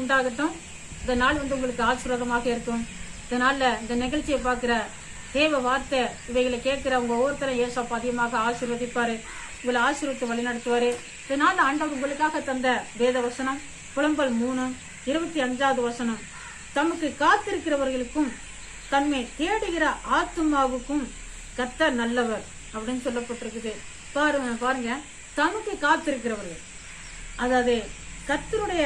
உண்டாகட்டும். இந்த நாள் வந்து உங்களுக்கு ஆசீர்வாதமாக இருக்கும். இந்த இந்த நிகழ்ச்சியை பார்க்கிற தேவ வார்த்தை இவைகளை கேட்குற உங்கள் ஒவ்வொருத்தரும் ஏசப்பா அதிகமாக ஆசீர்வதிப்பாரு. உங்களை ஆசீர்வத்தை வழி நடத்துவார் இதனால் ஆண்டவர் உங்களுக்காக தந்த வேத வசனம் புலம்பல் மூணு இருபத்தி அஞ்சாவது வசனம். தமக்கு காத்திருக்கிறவர்களுக்கும் தன்மை தேடுகிற ஆத்துமாவுக்கும் கத்த நல்லவர் அப்படின்னு சொல்லப்பட்டிருக்குது. பாருங்க பாருங்க. தமக்கு காத்திருக்கிறவர்கள். அதாவது கத்தருடைய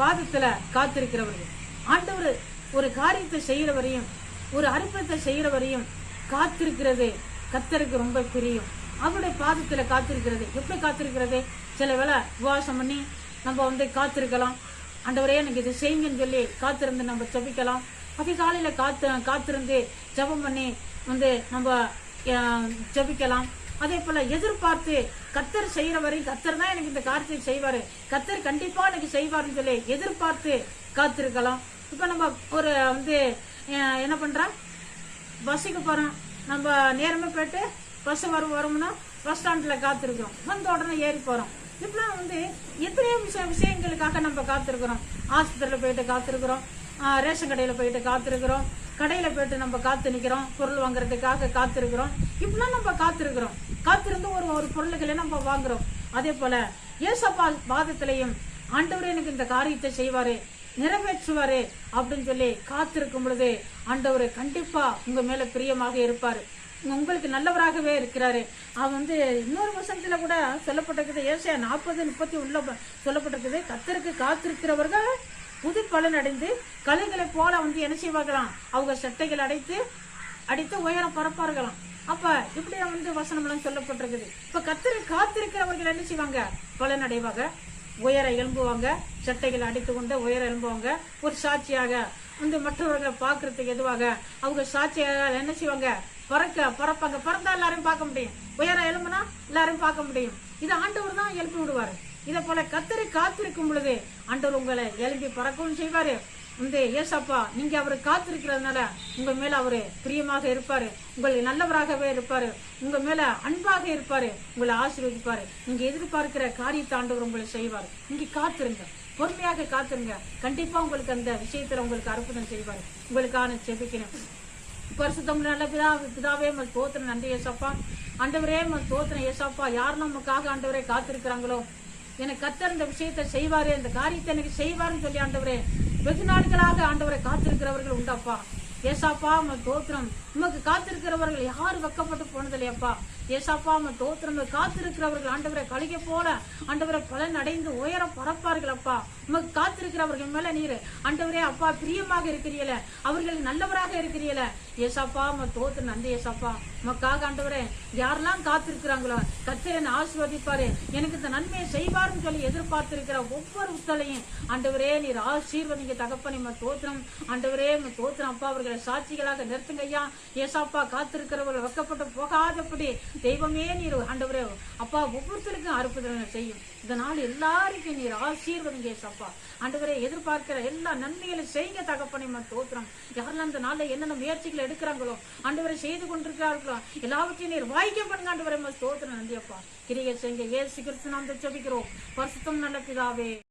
பாதத்துல காத்திருக்கிறவர்கள். ஆண்டவர் ஒரு காரியத்தை செய்யறவரையும் ஒரு அற்பத்தை செய்யறவரையும் காத்திருக்கிறது கத்தருக்கு ரொம்ப பிரியும். அவருடைய பாதத்துல காத்திருக்கிறது. எப்படி காத்திருக்கிறது? சில வேளை உபவாசம் பண்ணி நம்ம வந்து காத்திருக்கலாம். ஆண்டவரே எனக்கு இது செய்யுங்கன்னு சொல்லி காத்திருந்து நம்ம ஜெபிக்கலாம். அதிகாலையில் காத்து காத்திருந்து ஜெபம் பண்ணி வந்து நம்ம ஜபிக்கலாம். அதே போல எதிர்பார்த்து கத்தர் செய்யற வரையும் கத்தர் தான் எனக்கு இந்த காரியத்தை செய்வாரு. கத்தர் கண்டிப்பா எனக்கு செய்வாருன்னு சொல்லி எதிர்பார்த்து காத்திருக்கலாம். இப்ப நம்ம ஒரு வந்து என்ன பண்றோம்? பஸ்ஸுக்கு போறோம். நம்ம நேரமே போயிட்டு பஸ் வரும் வரும்னா பஸ் ஸ்டாண்ட்ல காத்திருக்கிறோம். வந்த உடனே ஏறி போறோம். இப்பெல்லாம் வந்து எத்தனையோ விஷய விஷயங்களுக்காக நம்ம காத்திருக்கிறோம். ஆஸ்பத்திரியில போயிட்டு காத்திருக்கிறோம். ரேஷன் கடையில போயிட்டு காத்திருக்கிறோம். கடையில போயிட்டு நம்ம காத்து நிக்கிறோம். பொருள் வாங்குறதுக்காக காத்திருக்கிறோம். இப்பெல்லாம் நம்ம காத்திருக்கிறோம். காத்திருந்து ஒரு ஒரு பொருள்களை நம்ம வாங்குறோம். அதே போல ஏசப்பா வாதத்திலையும் ஆண்டவர் எனக்கு இந்த காரியத்தை செய்வாரு நிறைவேற்றுவாரு அப்படின்னு சொல்லி காத்திருக்கும் பொழுது ஆண்டவர் கண்டிப்பா உங்க மேல பிரியமாக இருப்பாரு. உங்களுக்கு நல்லவராகவே இருக்கிறாரு. அவன் வந்து இன்னொரு வசனத்துல கூட சொல்லப்பட்டிருக்குது. ஏசியா நாற்பது முப்பத்தி உள்ள சொல்லப்பட்டிருக்குது. கத்தருக்கு காத்திருக்கிறவர்கள் புது பலன் அடைந்து கலைகளை போல வந்து என்ன செய்வார்களாம்? அவங்க சட்டைகள் அடைத்து அடித்து உயரம் பரப்பார்களாம். அப்ப இப்படி வந்து வசனம் எல்லாம் சொல்லப்பட்டிருக்குது. இப்ப கத்திர காத்திருக்கிறவர்கள் என்ன செய்வாங்க? பலனடைவாங்க. உயர எழும்புவாங்க. சட்டைகளை அடித்து கொண்டு உயர எழும்புவாங்க. ஒரு சாட்சியாக வந்து மற்றவர்களை பார்க்கறதுக்கு எதுவாக? அவங்க சாட்சியாக என்ன செய்வாங்க? பறக்க பறப்பாங்க. பறந்தா எல்லாரையும் பார்க்க முடியும். உயர எலும்புனா எல்லாரும் பார்க்க முடியும். இதை ஆண்டவர் தான் எழுப்பி விடுவாரு. இதை போல கத்தரை காத்திருக்கும் பொழுது ஆண்டவர் உங்களை எழுப்பி பறக்கவும் செய்வாரு. இந்த ஏசப்பா நீங்க அவர் காத்திருக்கிறதுனால உங்க மேல அவரு பிரியமாக இருப்பாரு உங்களை நல்லவராகவே இருப்பாரு உங்க மேல அன்பாக இருப்பாரு உங்களை ஆசீர்வதிப்பாரு. நீங்க எதிர்பார்க்கிற காரியத்தை ஆண்டவர் உங்களை செய்வார். இங்கே காத்திருங்க பொறுமையாக காத்திருங்க. கண்டிப்பா உங்களுக்கு அந்த விஷயத்தில் உங்களுக்கு அற்புதம் செய்வாரு. உங்களுக்கான செபிக்கணும் பரிசுத்தம் நல்ல பிதா பிதாவே மல் தோத்திரம். நன்றி ஏசப்பா. ஆண்டவரே மல் தோத்திரம் ஏசப்பா. யார் நமக்காக ஆண்டவரே காத்திருக்கிறாங்களோ எனக்கு கத்தர் இந்த விஷயத்தை செய்வாரு இந்த காரியத்தை எனக்கு செய்வாருன்னு சொல்லி ஆண்டவரே வெகு நாட்களாக ஆண்டவரை காத்திருக்கிறவர்கள் உண்டாப்பா. ஏசாப்பா மல் தோத்திரம். உமக்கு காத்திருக்கிறவர்கள் யாரு வெக்கப்பட்டு போனதில்லையப்பா? ஏசாப்பா மல் தோத்திரம் காத்திருக்கிறவர்கள் ஆண்டவரை கழிக்க போல ஆண்டவரை பலன் அடைந்து உயர பரப்பார்கள் அப்பா. உமக்கு காத்திருக்கிறவர்கள் மேல நீர். ஆண்டவரே அப்பா பிரியமாக இருக்கிறீல அவர்கள் நல்லவராக இருக்கிறீல ஏசாப்பா ம தோத்து நந்த ஏசாப்பா. உமக்காக ஆண்டவரே யாரெல்லாம் காத்திருக்கிறாங்களோ கத்திரன் ஆசீர்வதிப்பாரு. எனக்கு இந்த நன்மையை செய்வாருன்னு சொல்லி எதிர்பார்த்திருக்கிற ஒவ்வொரு உத்தலையும் ஆண்டவரே நீர் ஆசீர்வதிங்க தகப்பனை ம தோத்திரம். ஆண்டவரே ம தோத்திரம் அப்பா அவர்களை சாட்சிகளாக நிறுத்துங்க ஐயா. ஏசாப்பா காத்திருக்கிறவர்கள் வைக்கப்பட்டு போகாதபடி தெய்வமே நீர் ஆண்டவரே. அப்பா ஒவ்வொருத்தருக்கும் அற்புதம் செய்யும். இதனால் எல்லாருக்கும் நீர் ஆசீர்வதிங்க அப்பா ஆண்டவரே எதிர்பார்க்கிற எல்லா நன்மைகளை செய்யுங்க தகப்பனை ம யாரெல்லாம் இந்த நாளில் என்னென்ன முயற்சிகள் எடுக்கிறாங்களோ ஆண்டவரை செய்து கொண்டிருக்கிறார்களோ எல்லாவற்றையும் நீர் வாய்க்க பண்ணுங்க ஆண்டவரை ம தோத்திரம் கிரியை செய்யுங்க. ஏசு கிறிஸ்து நாம் ஜெபிக்கிறோம். பரிசுத்தம் நல்ல பிதாவே.